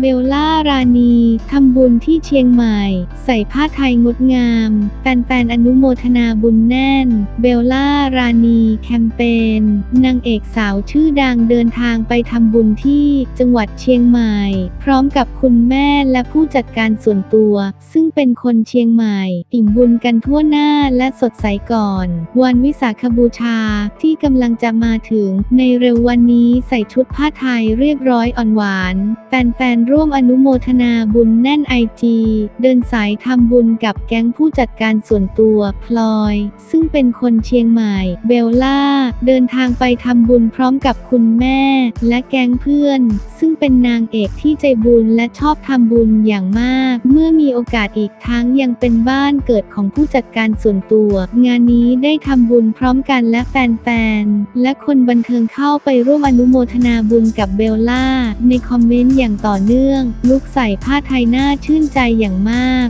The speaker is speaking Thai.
เบลล่ารานีทำบุญที่เชียงใหม่ ใส่ผ้าไทยงดงาม แฟนๆอนุโมทนาบุญแน่น เบลล่ารานีแคมเปญนางเอกสาวชื่อดังเดินทางไปทำบุญที่จังหวัดเชียงใหม่ พร้อมกับคุณแม่และผู้จัดการส่วนตัว ซึ่งเป็นคนเชียงใหม่ อิ่มบุญกันทั่วหน้าและสดใสก่อน วันวิสาขบูชาที่กำลังจะมาถึง ในเร็ววันนี้ใส่ชุดผ้าไทยเรียบร้อยอ่อนหวาน แฟนๆร่วมอนุโมทนาบุญแน่นไอจีเดินสายทำบุญกับแก๊งผู้จัดการส่วนตัวพลอย ซึ่งเป็นคนเชียงใหม่ เบลล่า เดินทางไปทำบุญพร้อมกับคุณแม่ และแก๊งเพื่อน ซึ่งเป็นนางเอกที่ใจบุญและชอบทำบุญอย่างมาก เมื่อมีโอกาสอีกทั้งยังเป็นบ้านเกิดของผู้จัดการส่วนตัว งานนี้ได้ทำบุญพร้อมกันและแฟนๆและคนบันเทิงเข้าไปร่วมอนุโมทนาบุญกับเบลล่า ในคอมเมนต์อย่างต่อเนื่องลุกใส่ผ้าไทยหน้าชื่นใจอย่างมาก